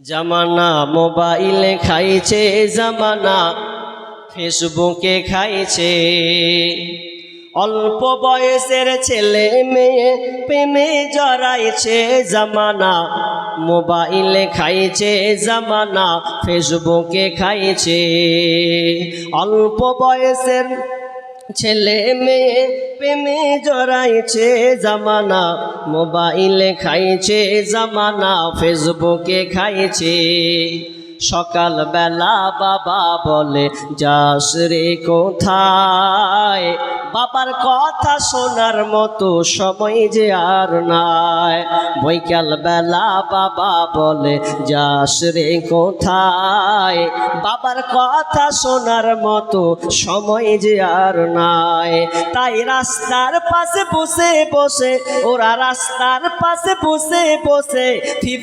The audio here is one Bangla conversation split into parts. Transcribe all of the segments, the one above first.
জামানা মোবাইলে খাইছে, জামানা ফেসবুকে খাইছে। অল্প বয়সের ছেলে মেয়ে প্রেমে জড়াইছে, জামানা মোবাইলে খাইছে, জামানা ফেসবুকে খাইছে। অল্প বয়সের ছেলে মেয়ে প্রেমে জড়াইছে জামানা, মোবাইলে খাইছে জামানা, ফেসবুকে খাইছে। সকালবেলা বাবা বলে, যাস রে কোথায়? বাবার কথা শোনার মতো সময় যে আর নাই। বৈকাল বেলা বাবা বলে, যাস রে কোথায়? বাবার কথা শোনার মতো সময় যে আর নাই। তাই রাস্তার পাশে বসে বসে, ওরা রাস্তার পাশে বসে বসে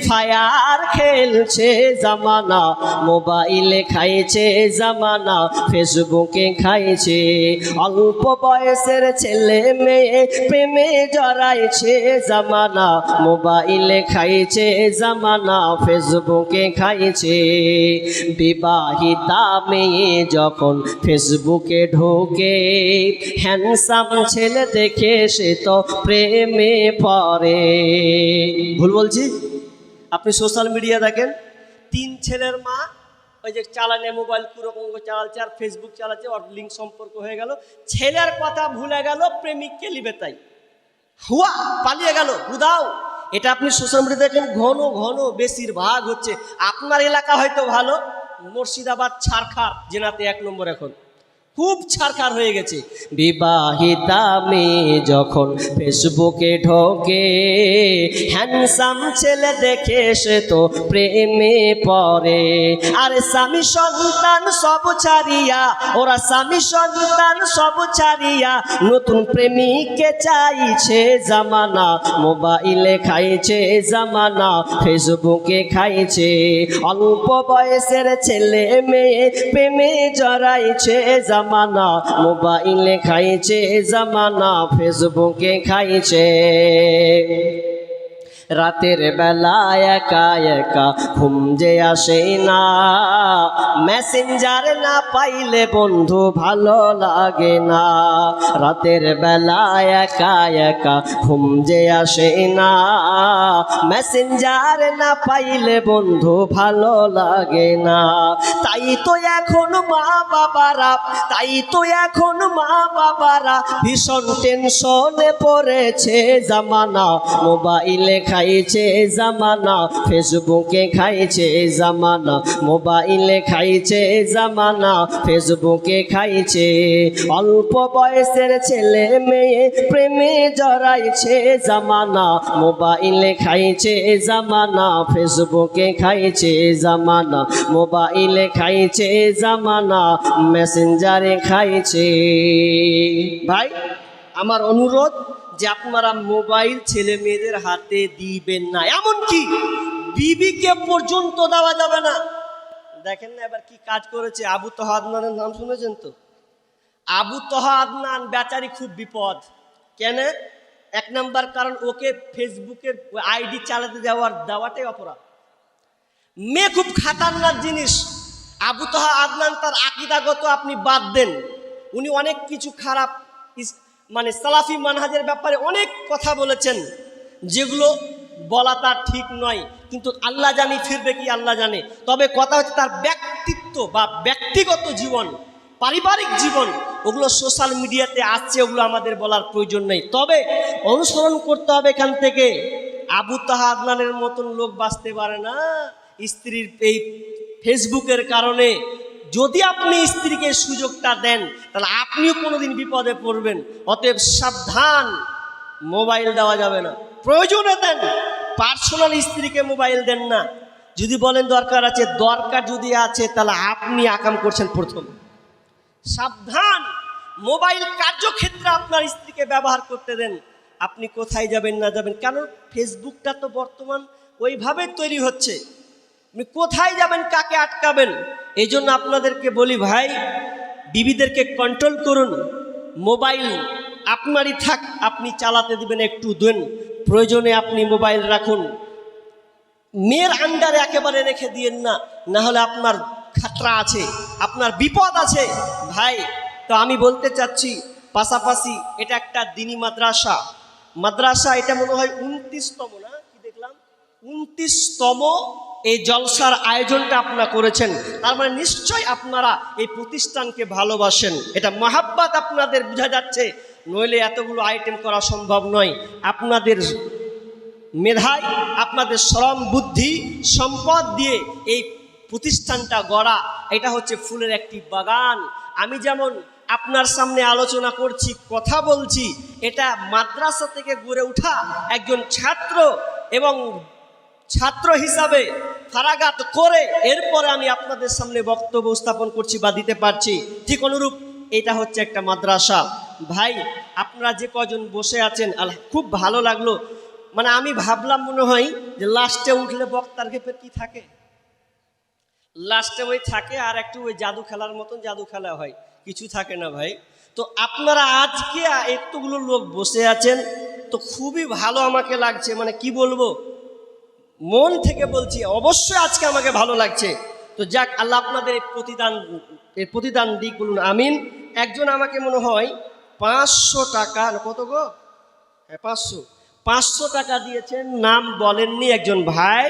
ফায়ার খেলছে জামানা, মোবাইলে খাইছে জামানা, ফেসবুকে খাইছে, অল্প বয়সের ছেলে মেয়ে প্রেমে জড়াইছে জামানা, মোবাইলে খাইছে জামানা, ফেসবুকে খাইছে। বিবাহিতা মেয়ে যখন ফেসবুকে ঢোকে হ্যান্ডসাম ছেলে দেখে সে তো প্রেমে পড়ে। ভুল বলছি? আপনি সোশ্যাল মিডিয়া দেখেন, তিন ছেলের মা ওই যে চালানে মোবাইল কুরকম চালাচ্ছে আর ফেসবুক চালাচ্ছে, ওর লিঙ্ক সম্পর্ক হয়ে গেল। ছেলের কথা ভুলে গেল, প্রেমিককে লিবে তাই। হুয়া, পালিয়ে গেল উদাও এটা আপনি সোশ্যাল মিডিয়া দেখেন, ঘন ঘন বেশিরভাগ হচ্ছে। আপনার এলাকা হয়তো ভালো, মুর্শিদাবাদ ছাড়খার জেনাতে এক নম্বর এখন। খুব ছারখার হয়ে গেছে। বিবাহিতা মেয়ে যখন ফেসবুকে ঢোকে হ্যান্ডসাম ছেলে দেখে সে তো প্রেমে পড়ে। আরে স্বামী সন্তান সব ছাড়িয়া, ওরা স্বামী সন্তান সব ছাড়িয়া, নতুন প্রেমিককে চাইছে জামানা, মোবাইলে খাইছে জামানা, ফেসবুকে খাইছে। অল্প বয়সের ছেলে মেয়ে প্রেমে জড়াইছে জামানা। মোবাইলে খাইছে জামানা ফেসবুকে খাইছে রাতের বেলা একা একা ঘুম যে আসে না। মেসেঞ্জার না পাইলে বন্ধু ভালো লাগে না। রাতের বেলা একা একা ঘুম যে আসে না। মেসেঞ্জার না পাইলে বন্ধু ভালো লাগে না। তাই তো এখন মা বাবারা, তাই তো এখন মা বাবারা ভীষণ টেনশনে পড়েছে জামানা মোবাইলে খাইছে জামানা, ফেসবুকে খাইছে জামানা, মোবাইলে খাইছে জামানা, ফেসবুকে খাইছে। অল্প বয়সের ছেলে মেয়ে প্রেমে জড়াইছে জামানা, মোবাইলে খাইছে জামানা, ফেসবুকে খাইছে জামানা, মোবাইলে খাইছে জামানা, মেসেঞ্জারে খাইছে। ভাই, আমার অনুরোধ যে আপনারা মোবাইল ছেলে মেয়েদের হাতে দিবেন না। এমন এমনকি বিবিকে পর্যন্ত দেওয়া যাবে না। দেখেন না এবার কি কাজ করেছে আবু তহা আদনানের নাম শুনেছেন তো? আবু তহা আদনান বেচারি খুব বিপদ। কেন? এক নাম্বার কারণ ওকে ফেসবুকের আইডি চালাতে দেওয়ার, দেওয়াটাই অপরাধ। মেয়ে খুব খাতারনাক জিনিস। আবু তহা আদনান তার আকিদাগত আপনি বাদ দেন। উনি অনেক কিছু খারাপ মানে সালাফি মানহাজের ব্যাপারে অনেক কথা বলেছেন, যেগুলো বলা তার ঠিক নয়, কিন্তু আল্লাহ জানি, ফিরবে কি আল্লাহ জানে। তবে কথা হচ্ছে তার ব্যক্তিত্ব বা ব্যক্তিগত জীবন, পারিবারিক জীবন, ওগুলো সোশ্যাল মিডিয়াতে আসছে, ওগুলো আমাদের বলার প্রয়োজন নেই। তবে অনুসরণ করতে হবে এখান থেকে। আবু তাহা মতন লোক বাঁচতে পারে না। স্ত্রীর এই ফেসবুকের কারণে যদি আপনি স্ত্রীকে সুযোগটা দেন, তাহলে আপনিও কোনোদিন বিপদে পড়বেন। অতএব সাবধান, মোবাইল দেওয়া যাবে না। প্রয়োজনে দেন, পার্সোনাল স্ত্রীকে মোবাইল দেন না। যদি বলেন দরকার আছে, দরকার যদি আছে, তাহলে আপনি আকাম করছেন প্রথম। সাবধান, মোবাইল কার্যক্ষেত্রে আপনার স্ত্রীকে ব্যবহার করতে দেন। আপনি কোথায় যাবেন, না যাবেন? কারণ ফেসবুকটা তো বর্তমান ওইভাবে তৈরি হচ্ছে। আপনি কোথায় যাবেন, কাকে আটকাবেন? এই জন্য আপনাদেরকে বলি ভাই, বিবিদেরকে কন্ট্রোল করুন। মোবাইল আপনারই থাক, আপনি চালাতে দিবেন, একটু দেন। প্রয়োজনে আপনি মোবাইল রাখুন। মেয়ের আন্ডারে একেবারে রেখে দিয়েন না না হলে আপনার খাতরা আছে, আপনার বিপদ আছে। ভাই, তো আমি বলতে চাচ্ছি, পাশাপাশি এটা একটা দিনী মাদ্রাসা। মাদ্রাসা এটা মনে হয় উনত্রিশতম না? কি দেখলাম? উনত্রিশতম এই জলসার আয়োজনটা আপনারা করেছেন। তার মানে নিশ্চয় আপনারা এই প্রতিষ্ঠানকে ভালোবাসেন। এটা মহাব্বাত আপনাদের বোঝা যাচ্ছে। নইলে এতগুলো আইটেম করা সম্ভব নয়। আপনাদের মেধায় আপনাদের শ্রম বুদ্ধি, সম্পদ দিয়ে এই প্রতিষ্ঠানটা গড়া। এটা হচ্ছে ফুলের একটি বাগান। আমি যেমন আপনার সামনে আলোচনা করছি, কথা বলছি, এটা মাদ্রাসা থেকে গড়ে ওঠা একজন ছাত্র এবং ছাত্র হিসাবে ফারাগাত করে এরপরে আমি আপনাদের সামনে বক্তব্য স্থাপন করছি বা দিতে পারছি। ঠিক অনুরূপ এটা হচ্ছে একটা মাদ্রাসা। ভাই, আপনারা যে কজন বসে আছেন, আল, খুব ভালো লাগল। মানে আমি ভাবলাম মনে হয় যে লাস্টে উঠলে বক্তার গেপে কি থাকে? লাস্টে ওই থাকে আর একটু ওই জাদু খেলার মতন জাদু খেলা হয়। কিছু থাকে না ভাই। তো আপনারা আজকে এতগুলো লোক বসে আছেন, তো খুবই ভালো আমাকে লাগছে। মানে কি বলব? মন থেকে বলছি, অবশ্যই আজকে আমাকে ভালো লাগছে। তো যাক, আল্লাহ আপনাদের প্রতিদান এর প্রতিদান দিক বলুন, আমিন। একজন আমাকে মনে হয় পাঁচশো টাকা, কত গো? হ্যাঁ পাঁচশো। পাঁচশো টাকা দিয়েছেন, নাম বলেননি একজন ভাই,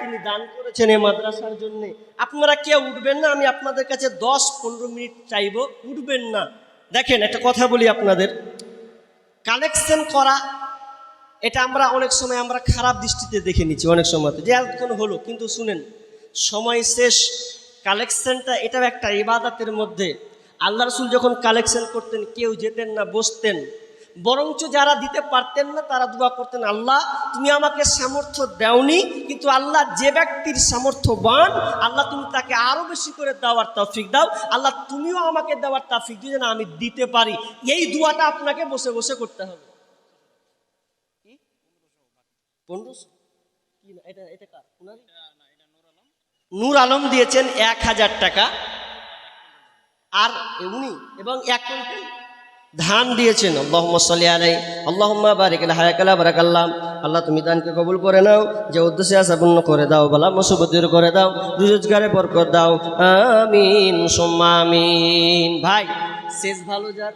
তিনি দান করেছেন এই মাদ্রাসার জন্যে। আপনারা কেউ উঠবেন না, আমি আপনাদের কাছে দশ পনেরো মিনিট চাইব, উঠবেন না। দেখেন, একটা কথা বলি আপনাদের। কালেকশন করা এটা আমরা অনেক সময় আমরা খারাপ দৃষ্টিতে দেখে নিচ্ছি, অনেক সময়। যে এতক্ষণ হলো, কিন্তু শুনেন, সময় শেষ, কালেকশনটা এটাও একটা ইবাদতের মধ্যে। আল্লাহ রসুল যখন কালেকশন করতেন, কেউ যেতেন না, বসতেন। বরঞ্চ যারা দিতে পারতেন না, তারা দোয়া করতেন, আল্লাহ, তুমি আমাকে সামর্থ্য দেওনি, কিন্তু আল্লাহ যে ব্যক্তির সামর্থ্যবান আল্লাহ তুমি তাকে আরও বেশি করে দেওয়ার তাফিক দাও। আল্লাহ তুমিও আমাকে দেওয়ার তাফিক দিও যেন আমি দিতে পারি। এই দোয়াটা আপনাকে বসে বসে করতে হবে। পনেরোশো কি না এটা এটা কার ওনারই? নূর আলম দিয়েছেন এক হাজার টাকা আর উনি এবং এক কুইন্টাল ধান দিয়েছেন আল্লাহ সাল্লি আলাই আল্লাহুম্মা বারিক হায়াকালা বারাকাল্লাম আল্লাহ তুমি দানকে কবুল করে নাও যে উদ্দেশ্যে আশা পূর্ণ করে দাও বলা মুসিবতের করে দাও রোজগারে বরকত দাও আমিন সুম্মা আমিন ভাই শেষ ভালো যার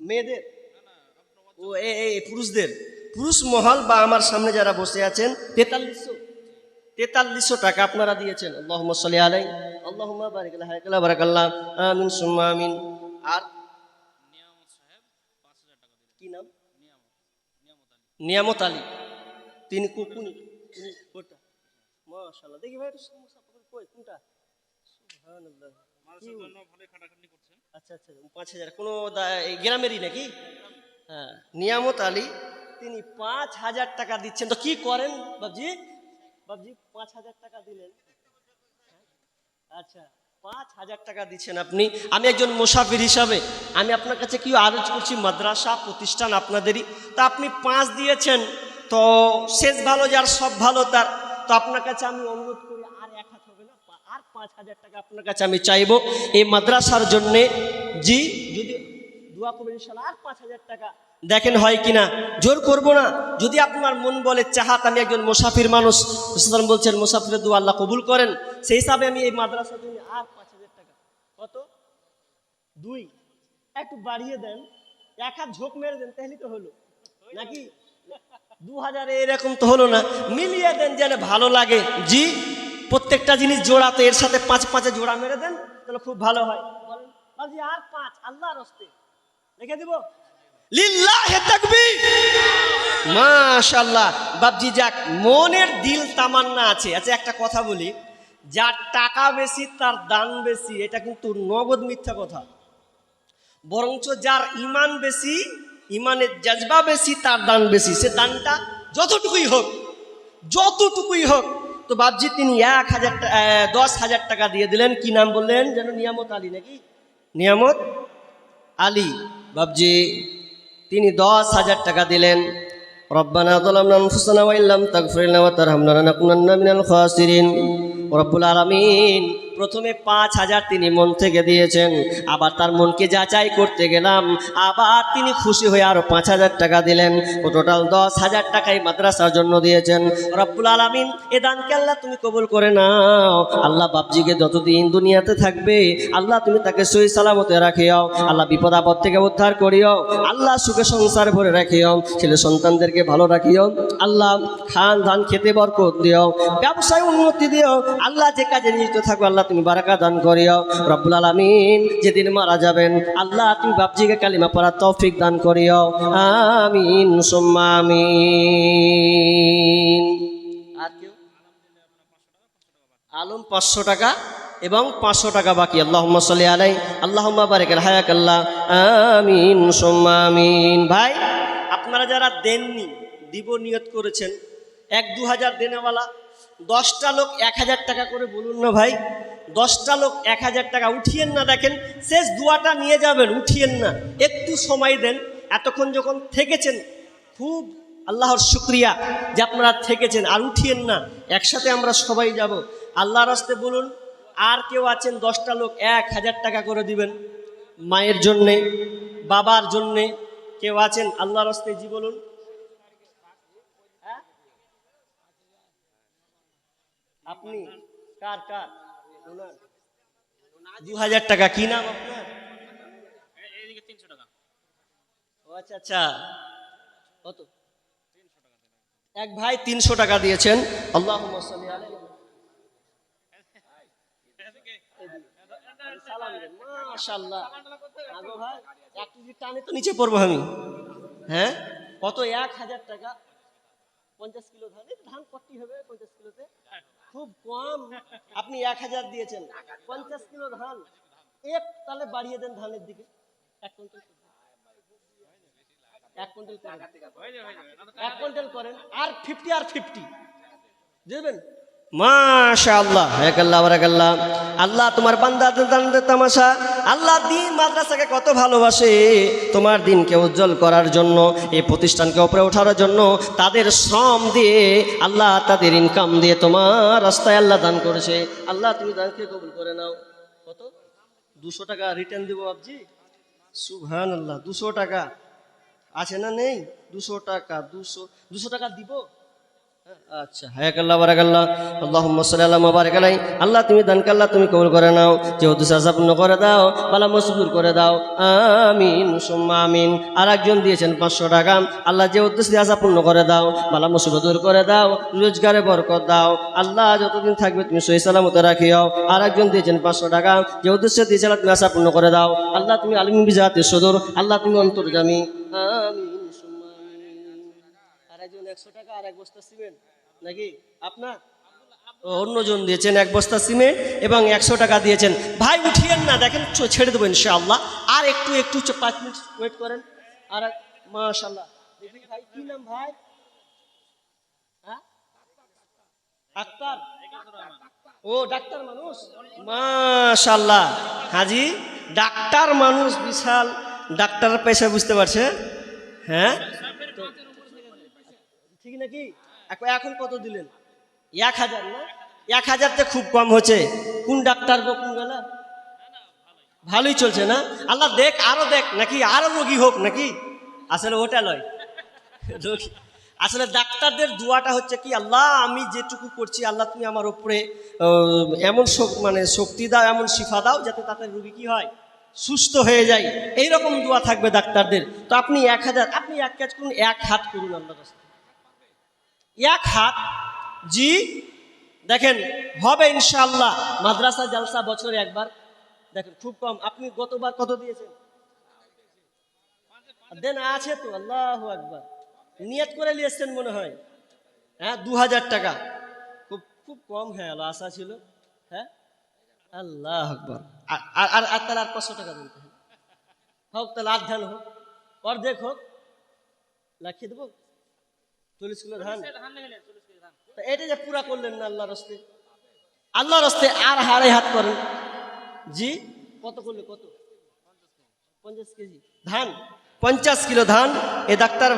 মেয়েদের ও এ, পুরুষদের পুরুষ মহল বা আমার সামনে যারা বসে আছেন তেতাল্লিশশো তেতাল্লিশশো টাকা আপনারা দিয়েছেন। আল্লাহ সাল্লি আলাই আল্লাহ বারিকাল্লাহ বারাকাল্লাহ আমিন সুম্মা আমিন। আর কি নাম? নিয়ামত আলী। তিনি কুকুনি। কোনটা? মাশাআল্লাহ দেখি ভাই একটু সমস্যা কই কোনটা? সুবহানাল্লাহ। আচ্ছা আচ্ছা পাঁচ হাজার। কোনো দা- এই গ্রামেরই নাকি? নিয়ামত আলী, তিনি পাঁচ হাজার টাকা দিচ্ছেন। তো কি করেন বাবজি বাবজি পাঁচ হাজার টাকা দিলেন। হ্যাঁ? আচ্ছা পাঁচ হাজার টাকা দিচ্ছেন আপনি। আমি একজন মুসাফির হিসাবে, আমি আপনার কাছে কি আরজ করছি? মাদ্রাসা প্রতিষ্ঠান আপনাদেরই। তা আপনি পাঁচ দিয়েছেন, তো শেষ ভালো যার, সব ভালো তার। তো আপনার কাছে আমি অনুরোধ করি, আর এক হাত হবে না, আর পাঁচ হাজার টাকা আপনার কাছে আমি চাইব। এই মাদ্রাসার জন্যে, জি, যদি দোয়া করবেন ইনশাল্লাহ আর পাঁচ হাজার টাকা। দেখেন হয় কিনা? জোর করব না। যদি আপনার মন বলে, চাহাত, আমি একজন মুসাফির মানুষ। সুতরাং বলছেন, মুসাফিরের দু আল্লাহ কবুল করেন। সেই হিসাবে আমি এই মাদ্রাসার জন্য আর পাঁচ হাজার টাকা। কত? দুই। একটু বাড়িয়ে দেন। এক হাত ঝোঁক মেরে দেন, তাহলে তো হলো। নাকি? দু হাজার এরকম তো হলো না। মিলিয়ে দেন যেন ভালো লাগে। জি, প্রত্যেকটা জিনিস জোড়া, তো এর সাথে পাঁচ, পাঁচে জোড়া মেরে দেন, তাহলে খুব ভালো হয়। আর পাঁচ, আল্লাহর হস্তে। লিখে দিব। লিল্লাহে তাকবীর। মাশাআল্লাহ। বাবজি যাক, মনের দিল তামান্না আছে। আচ্ছা একটা কথা বলি। যার টাকা বেশি, তার দান বেশি, এটা কিন্তু নগদ মিথ্যা কথা। বরঞ্চ যার ইমান বেশি, ইমানের জজবা বেশি, তার দান বেশি। সে দানটা যতটুকুই হোক যতটুকুই হোক, তো বাবজি তিনি এক হাজার দশ হাজার টাকা দিয়ে দিলেন। কি নাম বললেন? যেন নিয়ামত আলী নাকি? নিয়ামত আলী। বাবজি তিনি দশ হাজার টাকা দিলেন। রব্বানা তোলামনা ফুসানা তাকফরিল্লাম তার হামলানা কুনান্না মিনাল খাসিরিন। রব্বুল আলমিন প্রথমে পাঁচ হাজার তিনি মন থেকে দিয়েছেন। আবার তার মনকে যাচাই করতে গেলাম, আবার তিনি খুশি হয়ে আরও পাঁচ হাজার টাকা দিলেন। ও টোটাল দশ হাজার টাকাই মাদ্রাসার জন্য দিয়েছেন। রব্বুল আলমিন, এ দানকে আল্লাহ তুমি কবুল করে নাও? আল্লাহ বাপজিকে যতদিন দুনিয়াতে থাকবে, আল্লাহ তুমি তাকে সই সালামতে রাখিও। আল্লাহ বিপদ আপদ থেকে উদ্ধার করিও। আল্লাহ সুখে সংসার ভরে রাখিও। ছেলে সন্তানদেরকে ভালো রাখিও। আল্লাহ খান ধান খেতে বরকত দিও। ব্যবসায় উন্নতি দিও। আল্লাহ যে কাজে নিয়োজিত থাকো, আল্লাহ তুমি বারাকা দান করিও। রব্বুল আলমিন যেদিন মারা যাবেন, আল্লাহ তুমি বাপজিকে কালিমা পড়ার তৌফিক দান করিও। আমিন, সুম্মা আলম পাঁচশো টাকা এবং পাঁচশো টাকা বাকি। আল্লাহ সাল্লি আলাই আল্লাহ বারেক হায়াক আল্লাহ। আমিন, সোম্মা আমিন। ভাই, আপনারা যারা দেননি, দিব নিয়ত করেছেন। এক দু হাজার দেনেওয়ালা দশটা লোক এক হাজার টাকা করে বলুন না ভাই। দশটা লোক এক হাজার টাকা উঠিয়েন না, দেখেন, শেষ দুয়াটা নিয়ে যাবেন, উঠিয়েন না। একটু সময় দেন, এতক্ষণ যখন থেকেছেন, খুব আল্লাহর শুক্রিয়া যে আপনারা থেকেছেন, আর উঠিয়েন না, একসাথে আমরা সবাই যাব। আল্লাহর রাস্তে বলুন, আর কেউ আছেন, দশটা লোক এক হাজার টাকা করে দিবেন, মায়ের জন্যে, বাবার জন্যে, কেউ আছেন, আল্লাহর রাস্তে জি বলুন। আপনি। কার কার? ওনার। দু হাজার টাকা কি নাম আপনার? ও আচ্ছা আচ্ছা। কত? এক ভাই তিনশো টাকা দিয়েছেন। আল্লাহ টানে তো নিচে পড়ব আমি। হ্যাঁ? কত? এক হাজার টাকা। পঞ্চাশ কিলো ধান ধান কটি হবে পঞ্চাশ কিলোতে? খুব কম। আপনি এক হাজার দিয়েছেন। পঞ্চাশ কিলো ধান। এক, তাহলে বাড়িয়ে দেন ধানের দিকে। এক কুইন্টাল এক কুইন্টাল করেন। এক কুইন্টাল করেন। আর ফিফটি আর ফিফটি বুঝবেন মাশাআল্লাহ। আল্লাহ বারাকাল্লাহ আল্লাহ তোমার বান্দা দানদের তামাশা। আল্লাহ দিন মাদ্রাসাকে কত ভালোবাসে। তোমার দিনকে উজ্জ্বল করার জন্য, এই প্রতিষ্ঠানকে উপরে ওঠার জন্য, তাদের শ্রম দিয়ে, আল্লাহ তাদের ইনকাম দিয়ে তোমার রাস্তায় আল্লাহ দান করেছে। আল্লাহ তুমি দানকে কবুল করে নাও। কত? দুশো টাকা রিটার্ন দেবো আপজি সুবহান আল্লাহ দুশো টাকা। আছে না নেই? দুশো টাকা, দুশো দুশো টাকা দিব? আচ্ছা হায়াক আল্লাহ বারাক আল্লাহ আল্লাহ সাল্লাম বারাক আলাই আল্লাহ, তুমি দানকে আল্লাহ তুমি কবুল করে নাও। যে উদ্দেশ্য আসাপূর্ণ করে দাও, বালা মসবুর করে দাও। আমিন, সুম্মা আমিন। আর একজন দিয়েছেন পাঁচশো টাকা। আল্লাহ, যে উদ্দেশ্য আশা পূর্ণ করে দাও, বালা মুসিবত দূর করে দাও, রোজগারে বরকত দাও। আল্লাহ, যতদিন থাকবে তুমি সহি সালামতে রাখিও। আর একজন দিয়েছেন পাঁচশো টাকা। যে উদ্দেশ্য দিয়েছিল তুমি আশা পূর্ণ করে দাও, আল্লাহ তুমি আলিম বিজাতে সদর, আল্লাহ তুমি অন্তর্জামী। আমিন। একশো টাকা আর এক বস্তা সিমেন্ট? নাকি আপনার অন্যজন দিয়েছেন এক বস্তা সিমেন্ট এবং একশো টাকা দিয়েছেন। ভাই, উঠিয়েন না, দেখেন ছেড়ে দেবো ইনশাআল্লাহ। আর একটু একটু পাঁচ মিনিট ওয়েট করেন। আর মাশাল্লাহ দেখি ভাই, কি নাম ভাই? হ্যাঁ? আক্তার ও, ডাক্তার মানুষ? মাশাল্লাহ হাজি, ডাক্তার মানুষ বিশাল। ডাক্তার পেশা বুঝতে পারছে? হ্যাঁ? নাকি? এখন কত দিলেন? এক হাজার না? এক হাজারতে খুব কম হচ্ছে। কোন ডাক্তার গো কোন গেলা? ভালোই চলছে না? আল্লাহ দেখ আরও দেখ নাকি আরও রোগী হোক নাকি? আসলে ওটা রোগী আসলে ডাক্তারদের দোয়াটা হচ্ছে কি আল্লাহ আমি যেটুকু করছি আল্লাহ তুমি আমার আহ, এমন মানে শক্তি দাও এমন শিফা দাও যাতে তাতে রোগী কি হয়? সুস্থ হয়ে যায়। এইরকম দোয়া থাকবে ডাক্তারদের। তো আপনি এক হাজার আপনি এক কাজ করুন এক হাত করুন আল্লাহ রাস্তায়। এক হাত, জি, দেখেন, হবে ইনশাল্লাহ মাদ্রাসা, জালসা বছরে একবার। দেখেন, খুব কম। আপনি গতবার কত দিয়েছেন? দেন, আছে তো, আল্লাহ একবার নিয়ত করে নিয়েছেন মনে হয়। হ্যাঁ দু হাজার টাকা। খুব খুব কম হ্যাঁ আশা ছিল। হ্যাঁ আল্লাহ আকবর। আর আর, আর- তাহলে আর পাঁচশো টাকা দিতে হোক, তাহলে আট ধান হোক, অর্ধেক হোক লাখিয়ে দেবো। চল্লিশ কিলো ধান? তা এটা যে পুরা করলেন না আল্লাহ রস্তে? আল্লাহ রস্তে আর হাড়ে হাত করেন। জি? কত করলে কত? পঞ্চাশ কেজি। ধান? পঞ্চাশ কিলো ধান। এ ডাক্তার